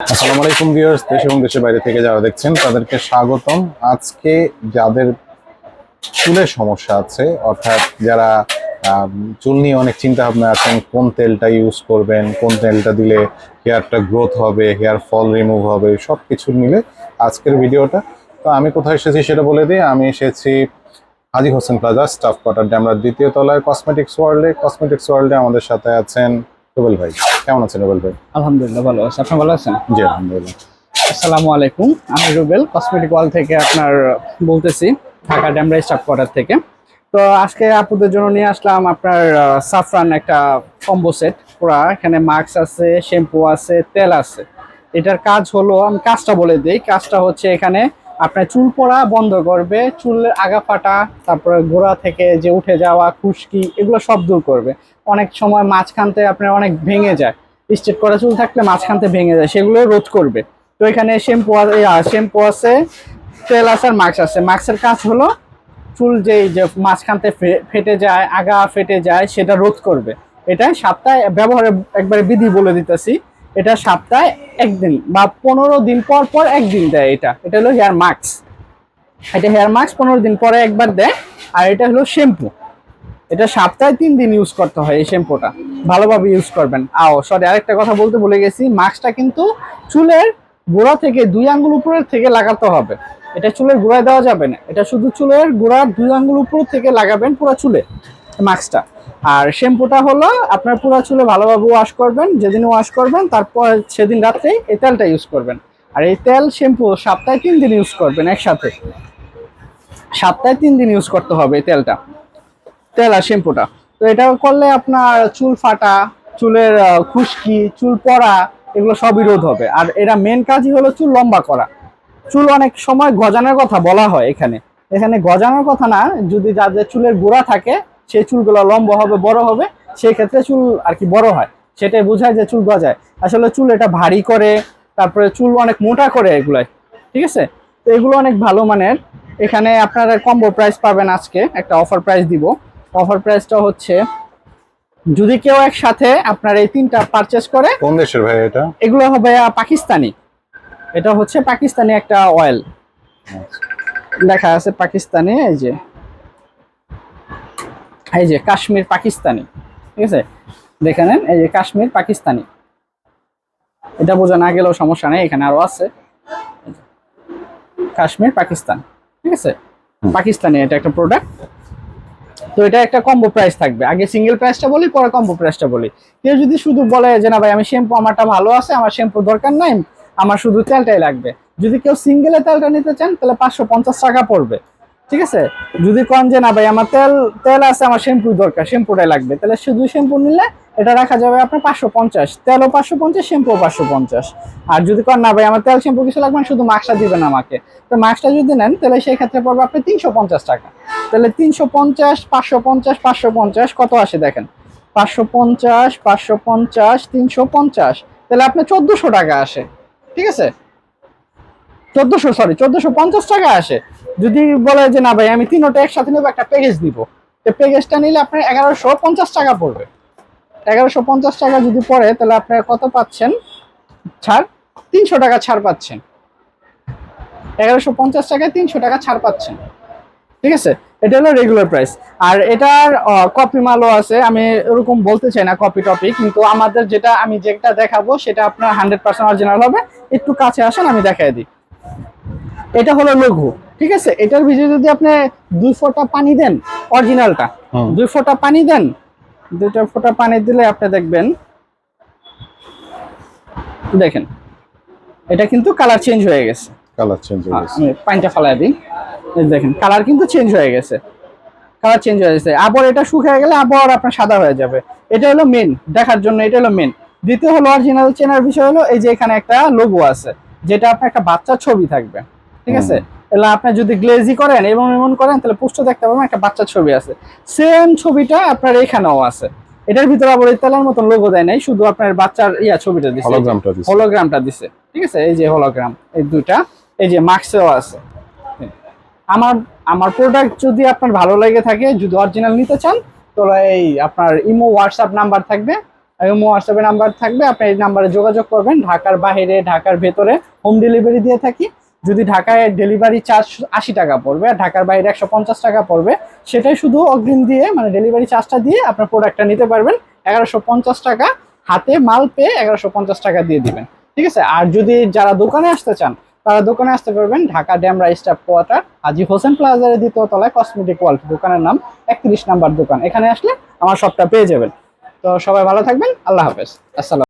আসসালামু আলাইকুম ভিউয়ার্স, দেশ এবং দেশের বাইরে থেকে যারা দেখছেন, তাদেরকে স্বাগতম। আজকে যাদের চুলের সমস্যা আছে, অর্থাৎ যারা চুল নিয়ে অনেক চিন্তা ভাবনা আছেন, কোন তেলটা ইউজ করবেন, কোন তেলটা দিলে হেয়ারটা গ্রোথ হবে, হেয়ার ফল রিমুভ হবে সব কিছু মিলে আজকের ভিডিওটা। তো আমি কোথায় এসেছি সেটা বলে দিই, আমি এসেছি Haji Hossain plaza, staff quarter ড্যামরার দ্বিতীয় তলায় কসমেটিক্স ওয়ার্ল্ডে কসমেটিক্স ওয়ার্ল্ডে আমাদের সাথে আছেন রুবেল ভাই। কেমন আছেন রুবেল ভাই? আলহামদুলিল্লাহ ভালো আছি। আপনি ভালো আছেন? জি আলহামদুলিল্লাহ। আসসালামু আলাইকুম। আমি রুবেল কসমেটিক ওয়াল থেকে আপনার বলতেছি ঢাকা ড্যামরাই স্টাফ কোয়ার্টার থেকে। তো আজকে আপুদের জন্য নিয়ে আসলাম আপনার সাফরান একটা কম্বো সেট পুরা এখানে মাস্ক আছে শ্যাম্পু আছে তেল আছে। এটার কাজ হলো আমি কাজটা বলে দিই। কাজটা হচ্ছে এখানে আপনার চুল পড়া বন্ধ করবে, চুলের আগা ফাটা, তারপরে গোড়া থেকে যে উঠে যাওয়া, খুশকি, এগুলো সব দূর করবে। অনেক সময় মাঝখানতে আপনার অনেক ভেঙে যায়। স্ট্রেট করা চুল থাকলে মাঝখানতে ভেঙে যায়, সেগুলো রোধ করবে। তো এখানে শ্যাম্পু শ্যাম্পু আছে, তেল আছে আর মাস্ক আছে। মাস্কের কাজ হলো চুল যে মাঝখানতে ফেটে যায়, আগা ফেটে যায়, সেটা রোধ করবে। এটা সপ্তাহে ব্যবহারে একবারে বিধি বলে দিতেছি। এটা সপ্তাহে একদিন বা পনেরো দিন পর পর একদিন দেয় এটা। এটা হলো হেয়ার মাস্ক এটা হেয়ার মাস্ক পনেরো দিন পরে একবার দেয়, আর এটা হলো শ্যাম্পু এটা সপ্তাহে তিন দিন ইউজ করতে হয় এই শ্যাম্পুটা ভালোভাবে ইউজ করবেন। আও সরি আরেকটা কথা বলতে ভুলে গেছি। মাস্কটা কিন্তু চুলের গোড়া থেকে দুই আঙ্গুল উপরের থেকে লাগাতে হবে। এটা চুলের গোড়ায় দেওয়া যাবে না। এটা শুধু চুলের গোড়ার দুই আঙ্গুল উপর থেকে লাগাবেন পুরো চুলে। মাস্কটা আর শ্যাম্পুটা হলো আপনার পুরো চুলে ভালোভাবে ওয়াশ করবেন, যেদিন ওয়াশ করবেন, তারপর সেদিন রাত্রেই এই তেলটা ইউজ করবেন। আর এই তেল, শ্যাম্পু সপ্তাহে তিন দিন ইউজ করবেন একসাথে। সপ্তাহে তিন দিন ইউজ করতে হবে এই তেলটা, তেল আর শ্যাম্পুটা। তো এটা করলে আপনার চুল ফাটা, চুলের খুশকি, চুল পড়া, এগুলো সবই রোধ হবে। আর এরা মেন কাজই হলো চুল লম্বা করা। চুল অনেক সময় গজানোর কথা বলা হয় এখানে। এখানে গজানোর কথা না, যদি যাদের চুলের গোড়া থাকে সেই চুলগুলো লম্বা হবে বড় হবে সেই ক্ষেত্রে চুল আর কি বড় হয়। সেটাই বোঝায় যে চুল গজায়। আসলে চুল এটা ভারী করে তারপরে চুল অনেক মোটা করে এগুলাই ঠিক আছে? তো এগুলো অনেক ভালো মানের। এখানে আপনারা কম্বো প্রাইস পাবেন আজকে একটা অফার প্রাইস দিব। অফার প্রাইসটা হচ্ছে যদি কেউ একসাথে আপনার এই তিনটা পারচেস করে কোন দেশের ভাই এটা? এগুলো হবে পাকিস্তানি। এটা হচ্ছে পাকিস্তানি একটা অয়েল দেখা আছে পাকিস্তানি এই যে এই যে কাশ্মীর পাকিস্তানি ঠিক আছে? দেখে নেন এই যে কাশ্মীর পাকিস্তানি। এটা বোঝা না গেলেও সমস্যা নেই এখানে আরও আছে। কাশ্মীর পাকিস্তান ঠিক আছে? পাকিস্তানি এটা একটা প্রোডাক্ট তো এটা একটা কম্বো প্রাইস থাকবে। আগে সিঙ্গেল প্রাইসটা বলি পরে কম্বো প্রাইসটা বলি। কেউ যদি শুধু বলে যে না ভাই আমি শ্যাম্পু আমারটা ভালো আছে আমার শ্যাম্পু দরকার নাই আমার শুধু তেলটাই লাগবে। যদি কেউ সিঙ্গেলে তেলটা নিতে চান তাহলে পাঁচশো পঞ্চাশ টাকা পড়বে। ঠিক আছে? যদি কন যে, না ভাই, আমার তেল তেল আছে, আমার শ্যাম্পু দরকার, শ্যাম্পুটাই লাগবে। তাহলে শুধু শ্যাম্পু নিলে এটা রাখা যাবে আপনার পাঁচশো পঞ্চাশ। তেলও পাঁচশো পঞ্চাশ শ্যাম্পু পাঁচশো পঞ্চাশ। আর যদি কন, না ভাই, আমার তেল, শ্যাম্পু কিছু লাগবে শুধু মাস্কটা দিবেন আমাকে। তো মাস্কটা যদি নেন, তাহলে সেই ক্ষেত্রে পড়বে আপনি তিনশো পঞ্চাশ টাকা। তাহলে তিনশো পঞ্চাশ, পাঁচশো পঞ্চাশ পাঁচশো পঞ্চাশ, কত আসে দেখেন? পাঁচশো পঞ্চাশ পাঁচশো পঞ্চাশ, তিনশো পঞ্চাশ। তাহলে আপনার চোদ্দশো টাকা আসে। ঠিক আছে? চোদ্দশো সরি চোদ্দশো পঞ্চাশ টাকা আসে। যদি বলে যে, না ভাই, আমি তিনোটা একসাথে নেব, একটা প্যাকেজ দিব। তো প্যাকেজটা নিলে আপনার এগারোশো পঞ্চাশ টাকা পড়বে। এগারোশো পঞ্চাশ টাকা যদি পড়ে, তাহলে আপনার কত পাচ্ছেন? ছাড়, তিনশো টাকা ছাড় পাচ্ছেন। এগারোশো পঞ্চাশ টাকায় তিনশো টাকা ছাড় পাচ্ছেন। ঠিক আছে? এটা হলো রেগুলার প্রাইস আর এটার কপি মালও আছে। আমি ওরকম বলতে চাই না কপি টপি কিন্তু আমাদের যেটা, আমি যেটা দেখাবো, সেটা আপনার হান্ড্রেড পার্সেন্ট অরিজিনাল হবে। একটু কাছে আসেন, আমি দেখাই দিই। এটা হলো লঘু ঠিক আছে? এটার ভিতরে যদি আপনি দুই ফোঁটা পানি দেন অরিজিনালটা দুই ফোঁটা পানি দেন দুইটা ফোঁটা পানি দিলে আপনি দেখবেন দেখেন এটা কিন্তু কালার চেঞ্জ হয়ে গেছে। কালার চেঞ্জ হয়ে গেছে। পানিটা ফালাই দিই। এই দেখেন কালার কিন্তু চেঞ্জ হয়ে গেছে। কালার চেঞ্জ হয়ে গেছে। আবার এটা শুকিয়ে গেলে আবার আপনার সাদা হয়ে যাবে। এটা হলো মেন দেখার জন্য এটা হলো মেন দ্বিতীয় হলো অরিজিনাল চেনার বিষয় হলো এই যে এখানে একটা লোগো আছে যেটা আপনার একটা বাচ্চার ছবি থাকবে। ঠিক আছে? এলা আপনি যদি গ্লেজি করেন এবং এমন করেন তাহলে পোস্ট দেখতে পাবেন একটা বাচ্চার ছবি আছে। সেম ছবিটা আপনার এখানেও আছে। এটার ভিতরে আবার এই তেলের মতন লোগো দেয় নাই শুধু আপনার বাচ্চার ইয়া ছবিটা দিচ্ছে হলোগ্রামটা দিছে। হলোগ্রামটা দিছে। ঠিক আছে? এই যে হলোগ্রাম এই দুইটা এই যে মার্কসেও আছে। আমার আমার প্রোডাক্ট যদি আপনার ভালো লেগে থাকে যদি অরিজিনাল নিতে চান তাহলে এই আপনার ইমো হোয়াটসঅ্যাপ নাম্বার থাকবে। এবং হোয়াটসঅ্যাপে নাম্বার থাকবে। আপনি এই নাম্বারে যোগাযোগ করবেন। ঢাকার বাইরে ঢাকার ভেতরে হোম ডেলিভারি দিয়ে থাকি। যদি ঢাকায় ডেলিভারি চার্জ আশি টাকা পড়বে আর ঢাকার বাইরে একশো পঞ্চাশ টাকা পড়বে, সেটাই শুধু অগ্রিম দিয়ে মানে ডেলিভারি চার্জটা দিয়ে আপনার প্রোডাক্টটা নিতে পারবেন। এগারোশো পঞ্চাশ টাকা হাতে মাল পেয়ে এগারোশো পঞ্চাশ টাকা দিয়ে দিবেন। ঠিক আছে? আর যদি যারা দোকানে আসতে চান, তারা দোকানে আসতে পারবেন ঢাকা ড্যামরা স্টাফ কোয়ার্টার, হাজি হোসেন প্লাজার দ্বিতীয় তলায় কসমেটিক ওয়ার্ল্ড দোকানের নাম, একত্রিশ নাম্বার দোকান। এখানে আসলে আমার সবটা পেয়ে যাবেন। তো সবাই ভালো থাকবেন, আল্লাহ হাফেজ। আসসালাম